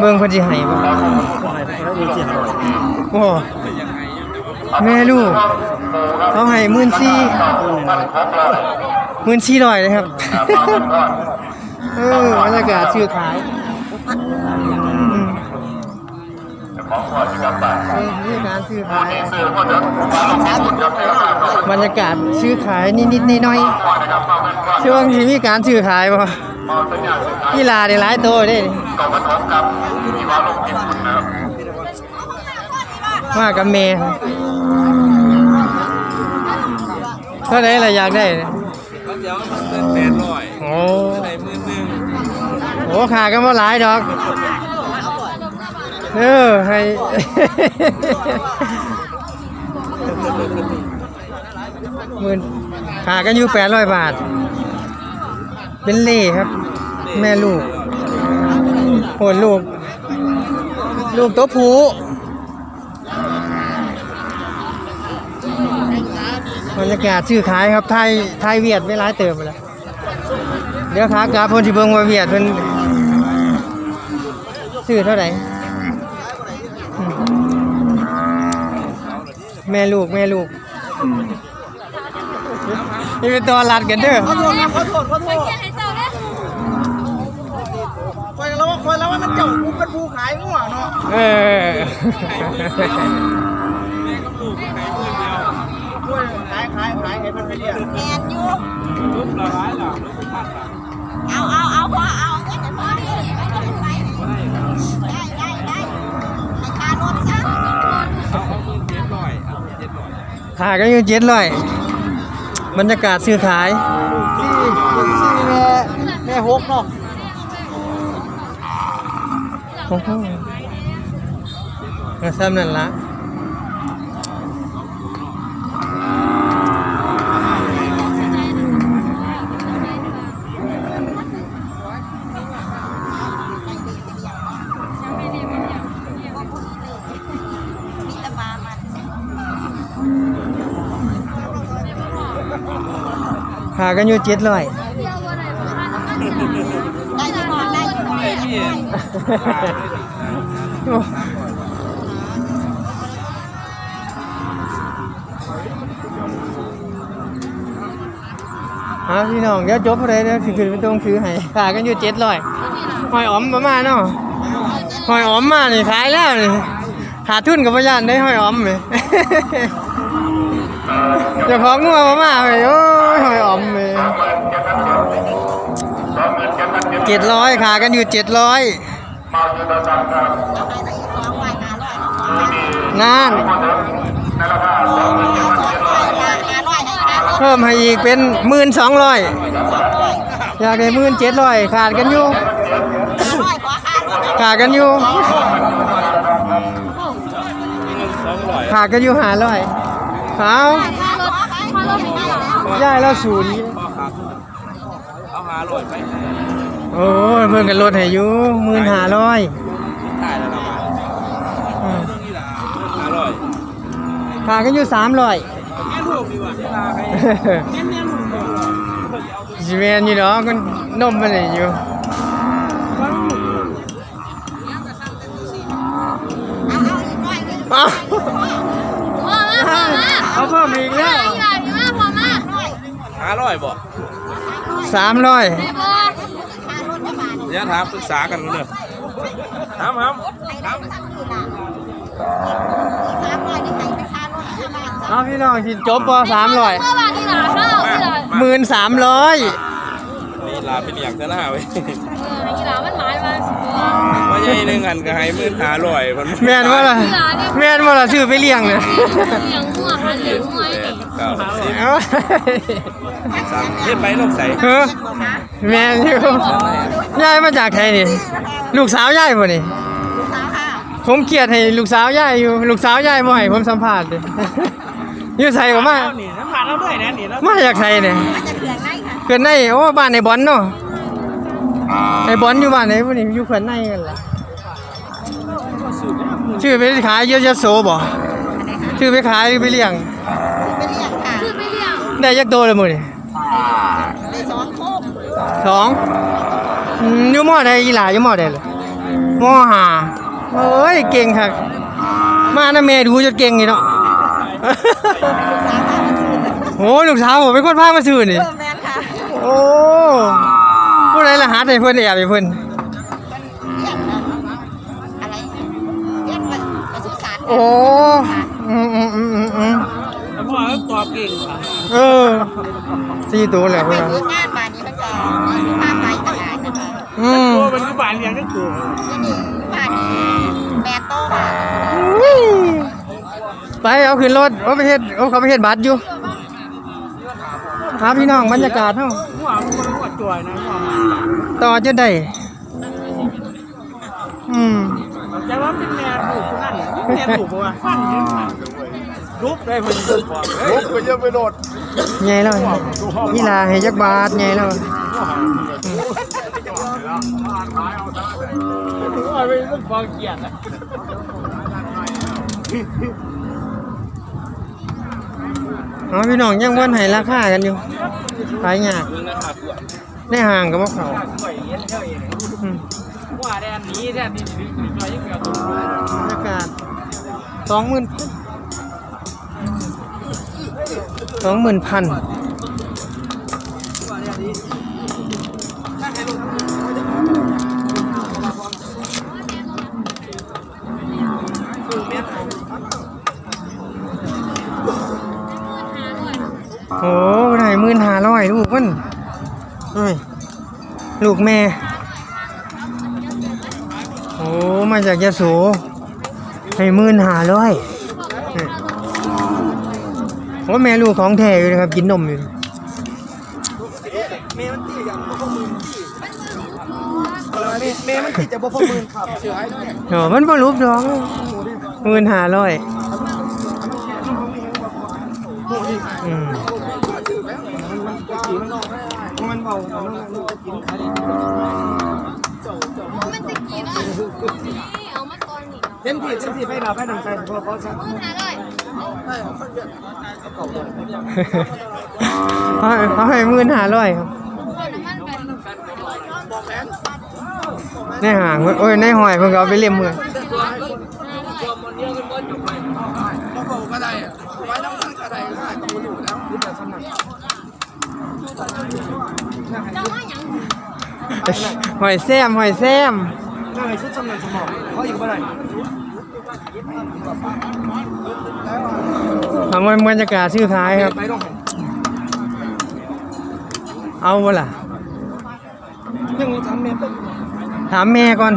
เบิ่งเพิ่นสิให้บ่แล้วมีเสียงหน่อยโอ้แม่ลูกเขาให้หมื่นสี่หมื่นสี่ร้อยเลยครับ เออบรรยากาศซื้อขายอืมเออนี่การซื้อขายบรรยากาศซื้อขายนิดๆหน้อยๆช่วงที่มีการซื้อขายบ่ กีฬาได้หลายตัวด้มากับแม่เท่าไหร่ล่ะอยากได้เดี๋ยวมันเป็นแปดร้อยโอ้ใส่หมื่นหนึ่งโหขากันมาหลายดอกเออให้หมื่นขากันอยู่แปดร้อยบาท เป็นเล่ครับ แม่ลูกโหนลูก ลูกตัวผูบรรยากาศชื่อขายครับไทยไทยเวียดไม่ร้ายเติมไปแล้วเดี๋ยวขากราบเพิ่นสิเบิ่งว่าเวียดเพิ่นซื้อเท่าไหร่อืมแม่ลูกแม่ลูกนี่เป็นตัวรัดกันเด้อขอโทษนะขอโทษขอโทษ คอยแล้วว่าคอยแล้วว่ามันเจ้ากูเป็นผู้ขายงัวเนาะเออช่วยขายขายขายให้มันไปเรียกแมนอยู่ปุ๊บละร้ายหล่ะปุ๊บพันหล่ะเอาเอาเอาพอเอาเงินเดี๋ยวพอดิไปไปได้ได้ได้ให้ค่ารถซะเอาเอาหมื่นเจ็ดร้อยเอาเจ็ดร้อยขากันอยู่เจ็ดร้อยบรรยากาศซื้อขายที่ที่แม่แม่หกเนาะ โอ้โหก็ซ้ำนั่นละมีแตะบามันขากันอยู่เจ็ดร้อย ฮะพี่น้องเดี๋ยวจบเลยเดี๋ยวสิขึ้นไปตรงซื้อให้ขากันอยู่เจ็ดร้อยหอยออมประมาณเนาะหอยออมมานี่ขายแล้วนี่ขาดทุนกับพยานได้หอยออมเลยเดี๋ยวของงัวมามาเลยโอ้ยหอยออมเลยเจ็ดร้อยขากันอยู่เจ็ดร้อย เอาไปได้อีกสองร้อยห้าร้อยนานเอาสองร้อยห้าร้อยให้ค่ารถเพิ่มให้อีกเป็นหมื่นสองร้อยสองร้อยอยากได้หมื่นเจ็ดร้อยขาดกันอยู่ร้อยขอค่ารถขาดกันอยู่สองร้อยขาดกันอยู่หาร้อยเอาค่ารถค่ารถให้ได้แล้วย่ายเราศูนย์พ่อครับเอาหาร้อยไป โอ้ยเพิ่นกันลดให้อยู่หมื่นห้าร้อยได้แล้วนะมาเรื่องนี้ล่ะหาร้อยขาดกันอยู่สามร้อยแม่ลูกดีกว่าที่ลาใครแม่แม่ลูกดีกว่าสิแมนอยู่เนาะก็นมมันนี่อยู่เอาเอาอีกร้อยหนึงเอ้าพ่อมาพ่อมาเอาเพิ่มอีกแล้วอีหลานนี่มาพ่อมาร้อยหาร้อยบ่สามร้อย เดี๋ยวถามปรึกษากันเลยถามครับให้ได้สักกี่ล่ะสามร้อยนี่ให้ไปค่ารถจะบาทจ้ะเอาพี่น้องสิจบปสามร้อยเมื่อวานนี่หลานเข้านี่หลานหมื่นสามร้อยนี่ลาเป็นอย่างซะหน้าเว้ยเออนี่หลานมันหมายมาสิบว่าใหญ่หนึ่งอันก็ให้มื่นหาร้อยมันแม่นว่าล่ะแม่นว่าล่ะชื่อไปเลี้ยงเนี่ยเลี้ยงหัวหันเลี้ยงหัวแปดเก้าสิบเอาสามเฮ็ดไปลงใส่เออ แม่นอยู่ยายมาจากไทยนี่ ลูกสาวยายบ่นี่สาวค่ะผมเกลียดให้ลูกสาวยายอยู่ ลูกสาวยายบ่ให้ผมสัมภาษณ์เลยอยู่ไสก็มานี่น้ำผ่านเราด้วยนะนี่เรามาจากไทยเนี่ยมาจากเขื่อนไร่ค่ะเขื่อนในโอ้บ้านในบอนเนาะไอ้บอนอยู่บ้านไหนบ่นี่อยู่เขื่อนในกันล่ะชื่อไปขายเยอะยะโสบ่ชื่อไปขายหรือไปเลี้ยงไปเลี้ยงค่ะคือไปเลี้ยงได้ยักโตเลยมื้อนี่ใน สองโคกสองอืมอยู่หม้อใดอีหลาอยู่หม้อใดล่ะอมหาโอ้ยเก่งครับมานะแม่ดูจนเก่งนี่เนาะโอ้ลูกสาวผมเป็นคนพามาซื้อนี่เพิ่มแม่นค่ะโอ้ผู้ใดรหัสให้เพิ่นแอบให้เพิ่นเรียกอะไรเรียกว่าประสุสานโอ้อืมอืมอืมอืมอืมแล้วพ่อเขาตอบเก่งค่ะเออสี่ตัวแหละไปเพิ่นซื้องาน บานนี้มันก็มีภาพไปตลาดนะคะอืมตัวมันก็บานเลี้ยงก็ตัวที่นี่บานนี้แม่โตค่ะอุ้ยไปเอาขึ้นรถเอาไปเฮ็ดเอาเขาไปเฮ็ดบัตรอยู่ครับพี่น้องบรรยากาศเฮาหัวมันก็หัวจอยนะหัวมันต่อจนได้อืมแต่ว่าเป็นแม่ถูกคนนั้นแม่ถูกปะวะฟันเยอะรูปได้มันรูปลุกไปเยอะไปโดดใหญ่แล้วนี่ล่ะให้จักบาทใหญ่แล้ว ว่าไปต้องฟังเกียรตินะอ๋อพี่น้องยังวนให้ราคากันอยู่ขายยากในห้างก็บ่เขาสวยเย็นเท่าอืมว่าแดนนี้แดนนี้จอยยังเกี่ยวกับบรรยากาศสองหมื่นสองหมื่นพัน โอ้ได้หมื่นหาร้อยลูกมันเอ้ยลูกแม่ โอ้มาจากยะโสให้มื่นหาร้อยโอ้แม่ลูกของแท้อยู่นะครับกินนมอยู่เมย์มันตีอย่างบ่พอมือเมย์มันตีจะบ่พอมือครับเอให้ด้วยอ๋อมันบ่รูปดอกหมื่นหาร้อยอืมาเนาะมันจะกินขาดีมันจะกี่เนาะนี่เอามาก่อนนี่เต็มที่เต็มที่ไปหนาไปดังใจพอเขาซะมือหาเลยเขาให้เขาให้มื่นหาร้อยครับก่อนน้ำมันกันในห่างโอ้ยในหอยเพิ่นก็เอาไปเลี้ยงมือเบาก็ได้อะไว้น้ำมันก็ได้ก็ได้กับมืออยู่แล้วคือแต่สนับ เจ้าว่าหยัง หอยแซมหอยแซมนั่นไอ้ชุดสำนักสมองเขาอีกบ่ได้ทำบรรยากาศชื่อขายครับ ไปต้องหันเอาบ่ล่ะยังมีทำเมย์เป็นถามแม่ก่อน